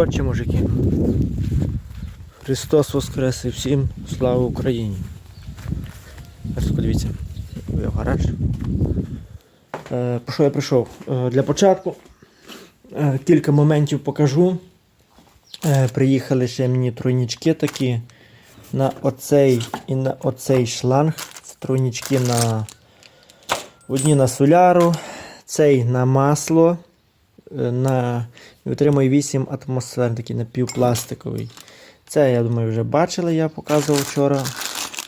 Коротше, мужики. Христос Воскрес і всім слава Україні. Подивіться, в гараж. Е, про що я прийшов? Е, для початку е, кілька моментів покажу. Приїхали ще мені тройнічки такі на оцей і на оцей шланг. Це тройнічки на одні на соляру, цей на масло. Е, На і отримує 8 атмосфер, такий напівпластиковий. Це, я думаю, вже бачили, я показував вчора.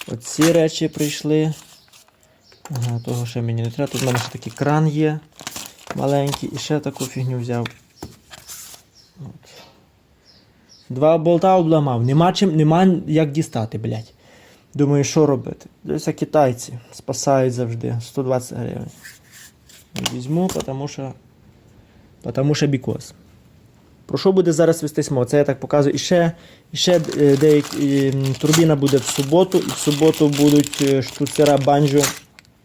Оці речі прийшли. Ага, того ще мені не треба. Тут в мене ще такий кран є маленький і ще таку фігню взяв. От. Два болта обламав. Нема, чим, нема як дістати, блядь. Думаю, що робити? Дивіться, китайці спасають завжди. 120 гривень. Візьму, тому що. Потому що бікос. Про що буде зараз вестись мова? Це я так показую. І ще, і ще е, деякі турбіна буде в суботу, і в суботу будуть е, штуцера банджо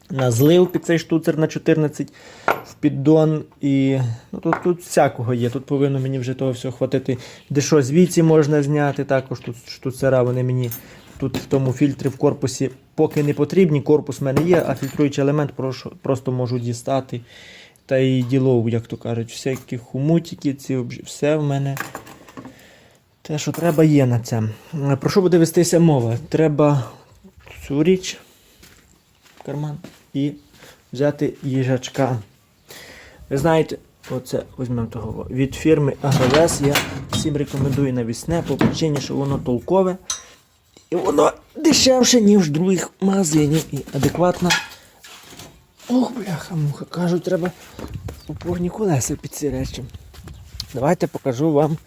на злив під цей штуцер на 14 в піддон. І ну, тут, тут всякого є. Тут повинно мені вже того всього хватити. Де що звідси можна зняти. Також тут штуцера, вони мені тут в тому фільтрі в корпусі поки не потрібні. Корпус в мене є, а фільтруючий елемент прошу- просто можу дістати. Та і ділов, як то кажуть, всякі хумутики, ці все в мене. Те, що треба, є на це. Е, Про що буде вестися мова? Треба цю річ карман і взяти їжачка. Ви знаєте, оце візьмемо того. Від фірми Агровес я всім рекомендую навісне по причині, що воно толкове. І воно дешевше, ніж в других магазинів. І адекватно Ох, бляха, муха. Кажуть, треба опорні колеса під ці речі. Давайте покажу вам.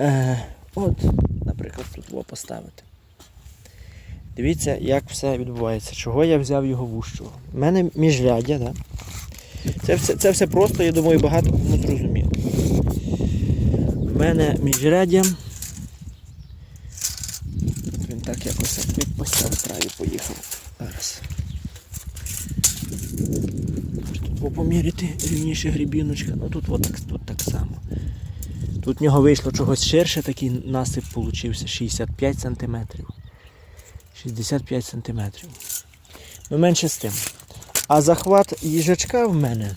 Е, от, наприклад, тут його поставити. Дивіться, як все відбувається. Чого я взяв його вущого. У мене міжряддя, да? це, все, це все просто, я думаю, багато кому зрозуміло. У мене міжряддя. Він так якось відпустив траві поїхав. Зараз. Тут поміряти рівніше грібіночка. Ну тут, от так, тут так само. Тут в нього вийшло чогось ширше, такий насип получився 65 см. 65 см. Ну менше з тим. А захват їжачка в мене,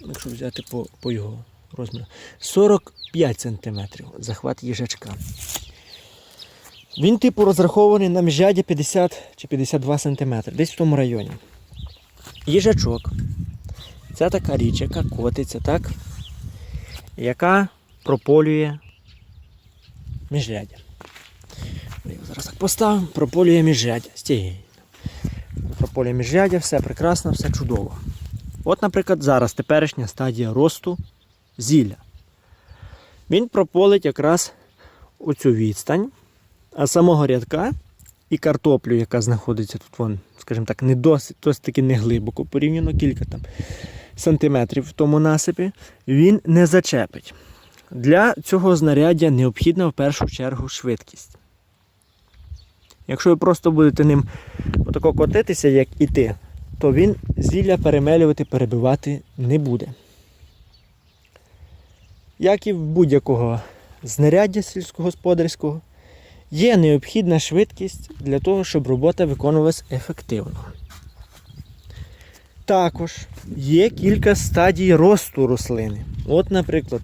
якщо взяти по, по його розміру, 45 см захват їжачка. Він, типу, розрахований на міжряді 50 чи 52 см, десь в тому районі. Їжачок. Це така річ, яка котиться, так? Яка прополює міжряддя. Я його зараз так поставимо, прополює міжряддя. Стій. Прополює міжряддя, все прекрасно, все чудово. От, наприклад, зараз теперішня стадія росту зілля. Він прополить якраз оцю відстань, а самого рядка і картоплю, яка знаходиться тут, вон, скажімо так, не досить, досить таки не глибоко, порівняно кілька там сантиметрів в тому насипі, він не зачепить. Для цього знаряддя необхідна в першу чергу швидкість. Якщо ви просто будете ним отако котитися, як і ти, то він зілля перемелювати, перебивати не буде. Як і в будь-якого знаряддя сільськогосподарського, є необхідна швидкість для того, щоб робота виконувалась ефективно. Також є кілька стадій росту рослини. От, наприклад,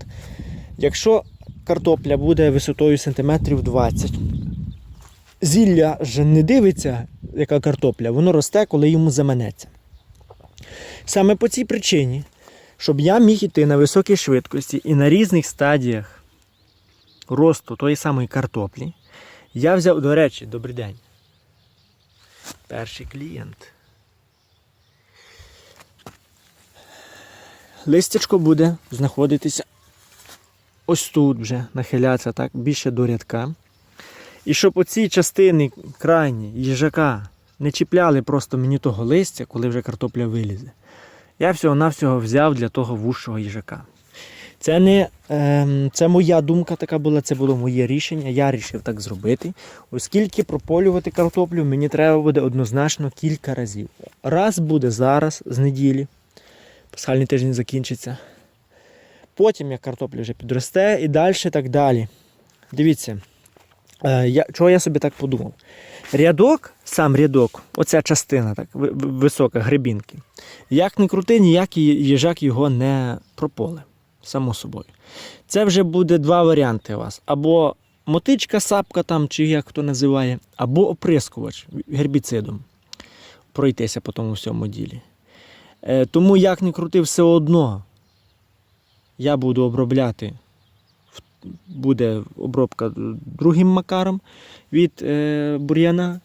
якщо картопля буде висотою сантиметрів 20, зілля ж не дивиться, яка картопля, воно росте, коли йому заманеться. Саме по цій причині, щоб я міг іти на високій швидкості і на різних стадіях росту тої самої картоплі, я взяв, до речі, добрий день. Перший клієнт. Листячко буде знаходитися ось тут вже, нахилятися так, більше до рядка. І щоб оці частини крайні їжака не чіпляли просто мені того листя, коли вже картопля вилізе. Я всього-навсього взяв для того вущого їжака. Це не ем, це моя думка така була, це було моє рішення. Я вирішив так зробити. Оскільки прополювати картоплю мені треба буде однозначно кілька разів. Раз буде зараз, з неділі, пасхальний тиждень закінчиться. Потім, як картопля вже підросте, і далі так далі. Дивіться, е, я, чого я собі так подумав. Рядок, сам рядок, оця частина так, ви- ви- висока, гребінки. Як не крути, ніякий їжак його не прополе. Само собою. Це вже буде два варіанти у вас. Або мотичка, сапка там, чи як хто називає, або оприскувач гербіцидом. Пройтися по тому всьому ділі. Е, тому як не крути, все одно я буду обробляти. Буде обробка другим макаром від е, бур'яна,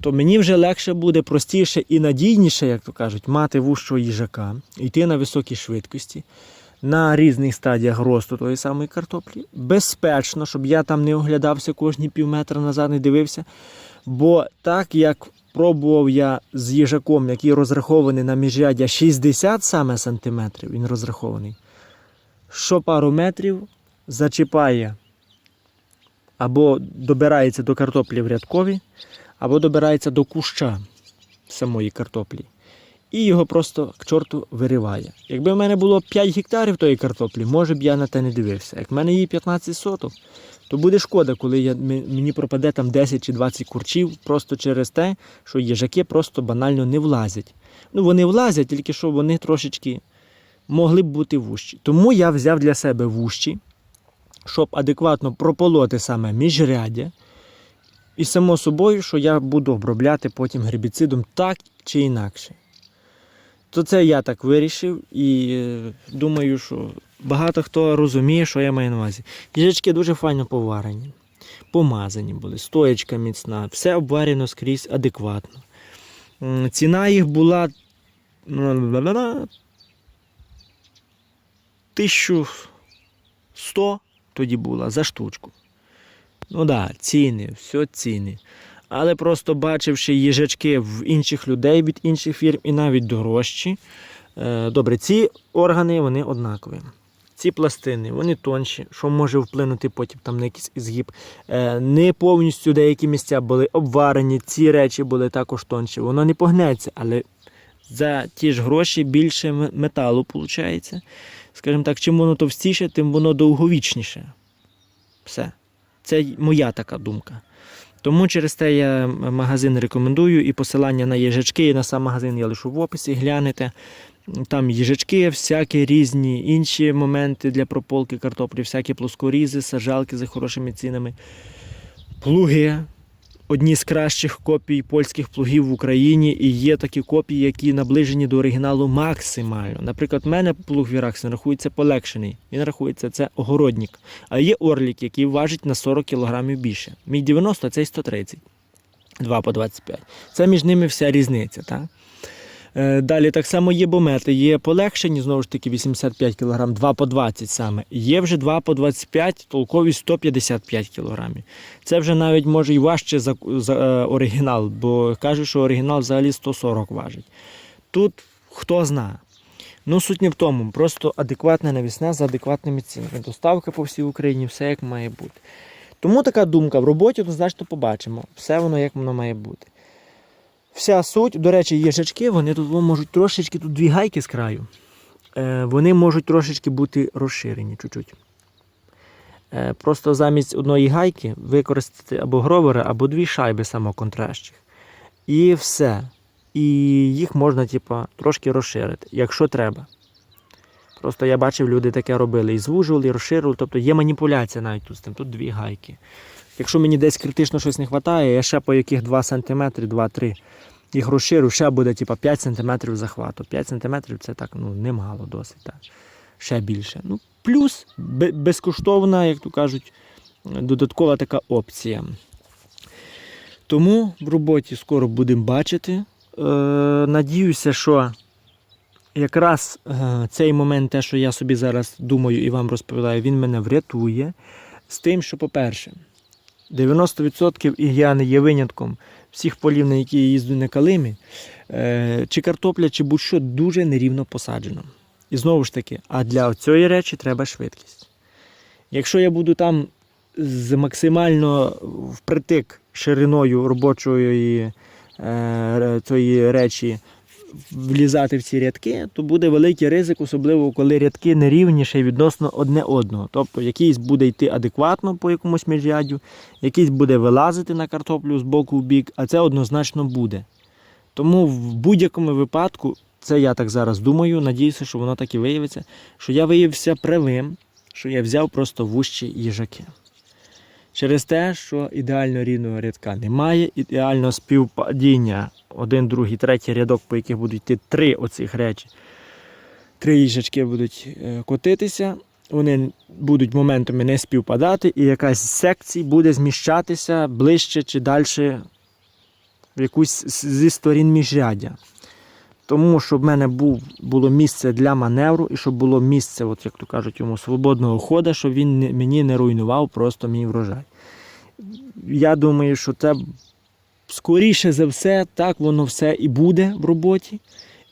то мені вже легше буде, простіше і надійніше, як то кажуть, мати вущого їжака, йти на високій швидкості, на різних стадіях росту тої самої картоплі. Безпечно, щоб я там не оглядався кожні пів метра назад, не дивився. Бо так як пробував я з їжаком, який розрахований на міжряддя 60 саме сантиметрів, він розрахований, що пару метрів зачіпає або добирається до картоплі в рядкові, або добирається до куща самої картоплі. І його просто к чорту вириває. Якби в мене було 5 гектарів тої картоплі, може б я на те не дивився. Як в мене її 15 соток, то буде шкода, коли я, мені пропаде там 10 чи 20 курчів просто через те, що їжаки просто банально не влазять. Ну, вони влазять, тільки що вони трошечки могли б бути вущі. Тому я взяв для себе вущі, щоб адекватно прополоти саме міжряддя. І само собою, що я буду обробляти потім гербіцидом так чи інакше. То це я так вирішив і е, думаю, що багато хто розуміє, що я маю на увазі. Їжачки дуже файно поварені, помазані були, стоячка міцна, все обварено скрізь адекватно. Ціна їх була ла-ла-ла-ла, 1100 тоді була за штучку. Ну так, да, ціни, все ціни. Але просто бачивши їжачки в інших людей від інших фірм і навіть дорожчі. е, Добре, ці органи вони однакові. Ці пластини, вони тонші, що може вплинути потім там на якийсь згиб. Е, Не повністю деякі місця були обварені, ці речі були також тонші. Воно не погнеться, але за ті ж гроші більше металу виходить. Скажімо так, чим воно товстіше, тим воно довговічніше. Все. Це моя така думка. Тому через те я магазин рекомендую і посилання на їжачки, і на сам магазин я лишу в описі, глянете. Там їжачки, всякі різні інші моменти для прополки картоплі, всякі плоскорізи, сажалки за хорошими цінами, плуги. Одні з кращих копій польських плугів в Україні, і є такі копії, які наближені до оригіналу максимально. Наприклад, в мене плуг Віраксен рахується полегшений. Він рахується це огородник. А є орлік, який важить на 40 кг більше. Мій 90, а цей 130. 2 по 25. Це між ними вся різниця. Так? Е, Далі так само є бомети, є полегшені, знову ж таки, 85 кг, 2 по 20 саме. Є вже 2 по 25, толкові 155 кг. Це вже навіть може і важче за, за е, оригінал, бо кажуть, що оригінал взагалі 140 важить. Тут хто знає. Ну, суть не в тому, просто адекватна навісна за адекватними цінами. Доставка по всій Україні, все як має бути. Тому така думка в роботі, однозначно побачимо. Все воно як воно має бути. Вся суть, до речі, їжачки, вони тут можуть трошечки, тут дві гайки з краю. Е, вони можуть трошечки бути розширені чуть-чуть. Е, просто замість одної гайки використати або гровера, або дві шайби самоконтращих. І все. І їх можна, типа, трошки розширити, якщо треба. Просто я бачив, люди таке робили. І звужували, і розширювали. Тобто є маніпуляція навіть тут з тим. Тут дві гайки. Якщо мені десь критично щось не вистачає, я ще по яких 2 см, 2-3 їх розширю, ще буде типа, 5 см захвату. 5 см це так ну, немало досить. Так. Ще більше. Ну, плюс безкоштовна, як то кажуть, додаткова така опція. Тому в роботі скоро будемо бачити. Е, надіюся, що якраз е, цей момент, те, що я собі зараз думаю і вам розповідаю, він мене врятує. З тим, що, по-перше, 90% і я не є винятком всіх полів, на які я їздю на калимі, е, чи картопля, чи будь-що дуже нерівно посаджено. І знову ж таки, а для цієї речі треба швидкість. Якщо я буду там з максимально впритик шириною робочої е, цієї речі влізати в ці рядки, то буде великий ризик, особливо коли рядки нерівні ще відносно одне одного. Тобто якийсь буде йти адекватно по якомусь міжряддю, якийсь буде вилазити на картоплю з боку в бік, а це однозначно буде. Тому в будь-якому випадку, це я так зараз думаю, надіюся, що воно так і виявиться, що я виявився правим, що я взяв просто вущі їжаки. Через те, що ідеально рівного рядка немає, ідеального співпадіння один, другий, третій рядок, по яких будуть йти три оцих речі. Три їжачки будуть е, котитися, вони будуть моментами не співпадати, і якась з секцій буде зміщатися ближче чи далі в якусь зі сторін міжряддя. Тому щоб в мене був, було місце для маневру і щоб було місце, от як то кажуть, йому свободного хода, щоб він мені не руйнував просто мій врожай. Я думаю, що це скоріше за все, так воно все і буде в роботі.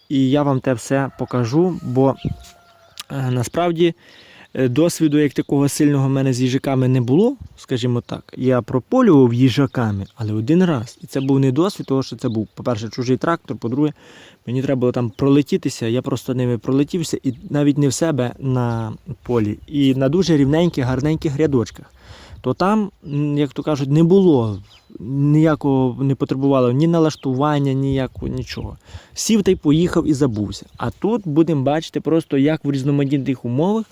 І я вам те все покажу, бо е, насправді досвіду як такого сильного в мене з їжаками не було, скажімо так. Я прополював їжаками, але один раз. І це був не досвід, тому що це був, по-перше, чужий трактор, по-друге, мені треба було там пролетітися, я просто ними пролетівся і навіть не в себе на полі, і на дуже рівненьких, гарненьких рядочках. То там, як то кажуть, не було ніякого не потребувало ні налаштування, ніякого нічого. Сів та й поїхав і забувся. А тут будемо бачити просто, як в різноманітних умовах,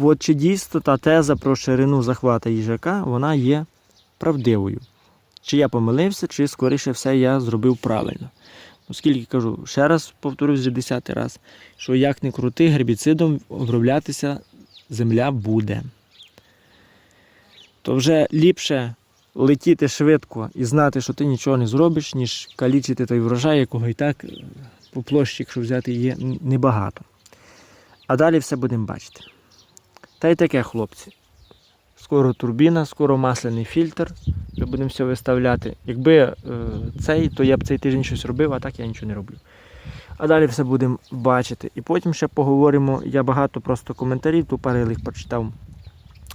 от чи дійсно та теза про ширину захвата їжака вона є правдивою. Чи я помилився, чи скоріше все я зробив правильно. Оскільки кажу, ще раз повторюсь вже десятий раз, що як не крути, гербіцидом оброблятися земля буде. То вже ліпше летіти швидко і знати, що ти нічого не зробиш, ніж калічити той врожай, якого і так е, по площі, якщо взяти, є небагато. А далі все будемо бачити. Та й таке, хлопці. Скоро турбіна, скоро масляний фільтр. Вже будемо все виставляти. Якби е, цей, то я б цей тиждень щось робив, а так я нічого не роблю. А далі все будемо бачити. І потім ще поговоримо. Я багато просто коментарів ту тупорилих прочитав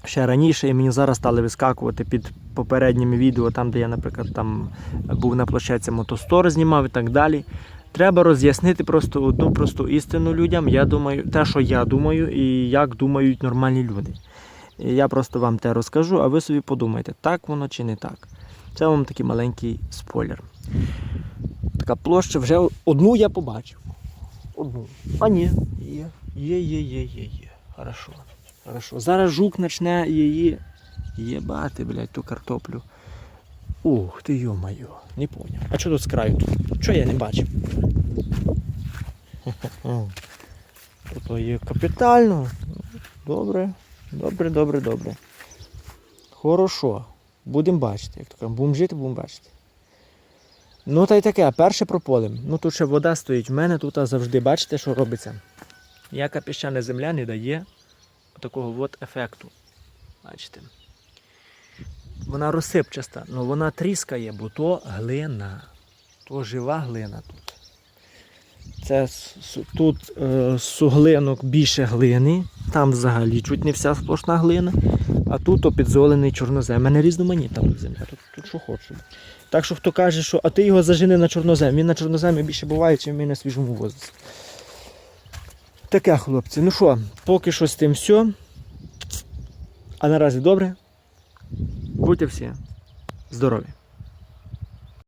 ще раніше, і мені зараз стали вискакувати під попередніми відео, там, де я, наприклад, там був на площадці Мотостор, знімав і так далі. Треба роз'яснити просто одну просту істину людям. Я думаю, те, що я думаю, і як думають нормальні люди. І я просто вам те розкажу, а ви собі подумайте, так воно чи не так. Це вам такий маленький спойлер. Така площа вже одну я побачив. Одну. А ні, є. Є, є, є, є, є. Хорошо. Хорошо. Зараз жук почне її єбати, блядь, ту картоплю. Ух ти йо-моє, не поняв. А що тут з краю? Що я не бачив? Тут є капітально. Добре, добре, добре, добре. Хорошо. Будемо бачити, як то. Будемо жити, будемо бачити. Ну та й таке, перше прополем. Ну тут ще вода стоїть. В мене тут завжди бачите, що робиться. Ніяка піщана земля не дає такого от ефекту. Бачите. Вона розсипчаста, але вона тріскає, бо то глина. То жива глина тут. Це тут е, суглинок більше глини, там взагалі чуть не вся сплошна глина, а тут опідзолений чорнозем. У мене різноманітна земля, тут, тут що хочу. Так що хто каже, що а ти його зажени на чорнозем, він на чорноземі більше буває, ніж він на свіжому воздусі. Таке, хлопці. Ну що, поки що з тим все. А наразі добре. Будьте всі здорові.